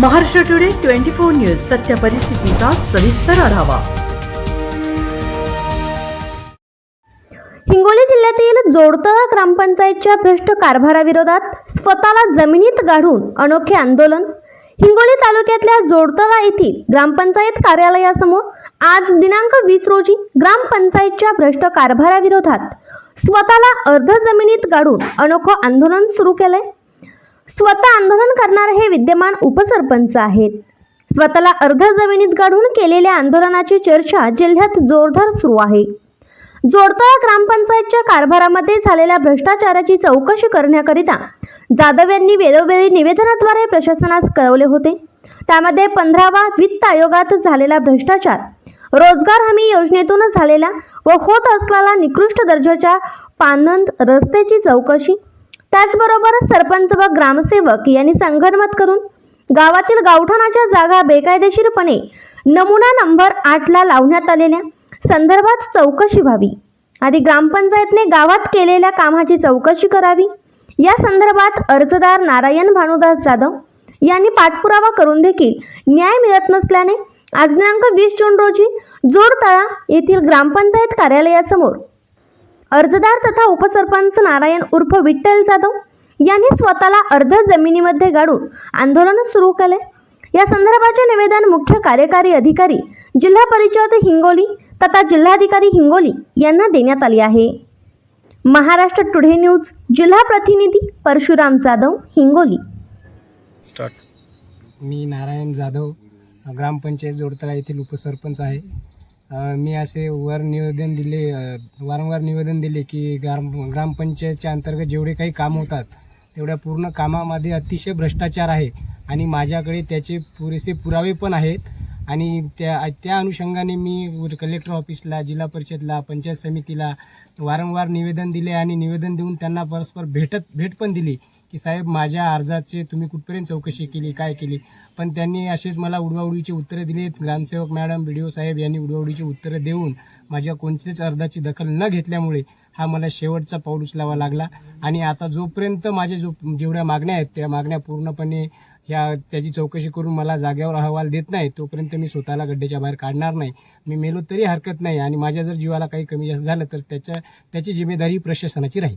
Maharashtra today twenty four news सत्य परिस्थितीचा सविस्तर आढावा. हिंगोली जिल्ह्यातील जोडतळा ग्रामपंचायतच्या भ्रष्ट कारभाराविरोधात स्वतःला जमिनीत गाढून अनोखे आंदोलन. हिंगोली तालुक्यातल्या जोडतळा येथील ग्रामपंचायत कार्यालयासमोर आज दिनांक वीस रोजी ग्रामपंचायतच्या भ्रष्ट कारभाराविरोधात स्वतःला अर्ध जमिनीत गाडून अनोखं आंदोलन सुरू केलंय. स्वतः आंदोलन करणारे हे विद्यमान उपसरपंच आहेत. स्वतःला अर्ध जमिनीत गाडून केलेल्या आंदोलनाची चर्चा जिल्ह्यात जोरदार सुरू आहे. जोडतळा ग्रामपंचायतच्या कारभारामध्ये झालेल्या भ्रष्टाचाराची चौकशी करण्याकरिता जाधव यांनी वेळोवेळी निवेदनाद्वारे प्रशासनास कळवले होते. त्यामध्ये पंधरावा वित्त आयोगात झालेला भ्रष्टाचार रोजगार हमी योजनेतून झालेला व होत असलेला निकृष्ट दर्जाच्या पानंद रस्त्याची चौकशी त्याचबरोबर सरपंच व ग्रामसेवक यांनी संगनमत करून गावातील गावठाणाच्या जागा बेकायदेशीरपणे नमुना नंबर आठला लावण्यात आलेल्या संदर्भात चौकशी व्हावी आधी ग्रामपंचायतने गावात केलेल्या कामाची चौकशी करावी. या संदर्भात अर्जदार नारायण भानुदास जाधव यांनी पाठपुरावा करून देखील न्याय मिळत नसल्याने आज दिनांक वीस जून रोजी जोडतळा येथील ग्रामपंचायत कार्यालयासमोर अर्जदार तथा उपसरपंच नारायण उर्फ विठ्ठल जाधव यांनी स्वतःला अर्ध जमिनीमध्ये गाडून आंदोलन सुरू केले. या संदर्भाचे निवेदन मुख्य कार्यकारी अधिकारी जिल्हा परिषद हिंगोली तथा जिल्हाधिकारी हिंगोली यांना देण्यात आले आहे. महाराष्ट्र टुडे न्यूज जिल्हा प्रतिनिधी परशुराम जाधव हिंगोली. स्टार्ट मी नारायण जाधव ग्रामपंचायत जोडतळा येथील उपसरपंच आहे. मी असे वर निवेदन दिले वारंवार निवेदन दिले की ग्राम ग्रामपंचायतच्या अंतर्गत जेवढे काही काम होतात तेवढ्या पूर्ण कामामध्ये अतिशय भ्रष्टाचार आहे आणि माझ्याकडे त्याचे पुरेसे पुरावे पण आहेत. आणि त्या त्या अनुषंगाने मी कलेक्टर ऑफिसला जिल्हा परिषदला पंचायत समितीला वारंवार निवेदन दिले आणि निवेदन देऊन त्यांना परस्पर भेटत भेट पण दिली. की साहेब माझ्या अर्जाचे तुम्ही कुठपर्यंत चौकशी केली काय केली? पण त्यांनी असेच मला उडवाउडीची उत्तरं दिली ग्रामसेवक मॅडम बी डी ओ साहेब यांनी उडवाउडीची उत्तरं देऊन माझ्या कोणत्याच अर्जाची दखल न घेतल्यामुळे हा मला शेवटचा पाऊल उचलावा लागला. आणि आता जोपर्यंत माझ्या जो जेवढ्या मागण्या आहेत त्या मागण्या पूर्णपणे ह्या त्याची चौकशी करून मला जागेवर अहवाल देत नाही तोपर्यंत मी स्वतःला गड्ड्याच्या बाहेर काढणार नाही. मी मेलो तरी हरकत नाही आणि माझ्या जर जीवाला काही कमी जास्त झालं तर त्याच्या त्याची जिम्मेदारी प्रशासनाची राहील.